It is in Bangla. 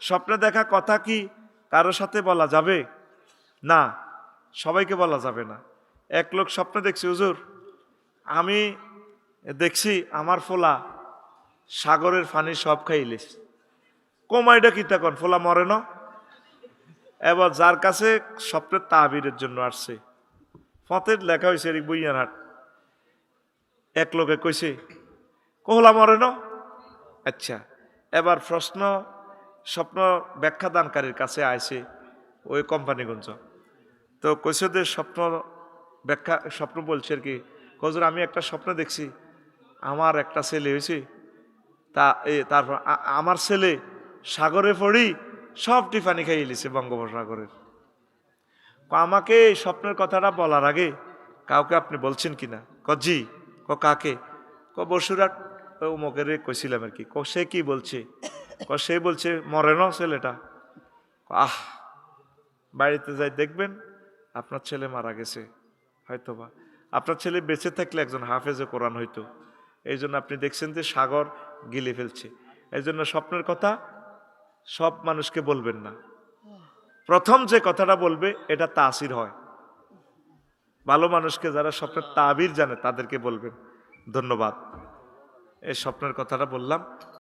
স্বপ্নে দেখা কথা কি কারোর সাথে বলা যাবে? না, সবাইকে বলা যাবে না। এক লোক স্বপ্নে দেখছি, হুজুর, আমি দেখছি আমার ফোলা সাগরের ফানি সব খাইলিস কমাইটা কি তখন ফোলা মরে না? এবার যার কাছে স্বপ্নের তাবিরের জন্য আসছে, ফতের লেখা হয়েছে এরিক বইয়ানহাট। এক লোকে কইছে, কোহলা মরে না? আচ্ছা এবার প্রশ্ন স্বপ্ন ব্যাখ্যাদানকারীর কাছে আইছে ওই কোম্পানিগঞ্জ। তো যে স্বপ্ন ব্যাখ্যা, স্বপ্ন বলছে আর কি কজুর আমি একটা স্বপ্ন দেখছি, আমার একটা ছেলে হয়েছে তা এ, তারপর আমার ছেলে সাগরে পড়ি, সব টিফানি খাইয়ে লিছে বঙ্গোপসাগরের। ক, আমাকে এই স্বপ্নের কথাটা বলার আগে কাউকে আপনি বলছেন কিনা ক, জি। ক, কাকে? ক বসুরাট উমকের কইছিলাম আর কি। ক, সে কি বলছে? ক সে বলছে, মরে না ছেলেটা। আহ, বাড়িতে যাই দেখবেন, আপনার ছেলে মারা গেছে, হয়তোবা। আপনার ছেলে বেঁচে থাকলে একজন হাফেজে কোরআন হইতো। এই জন্য আপনি দেখছেন যে সাগর গিলে ফেলছে। এই জন্য স্বপ্নের কথা সব মানুষকে বলবেন না। প্রথম যে কথাটা বলবে, এটা তাসির হয়। ভালো মানুষকে যারা স্বপ্নের তাবির জানে, তাদেরকে বলবেন, ধন্যবাদ। এই স্বপ্নের কথাটা বললাম।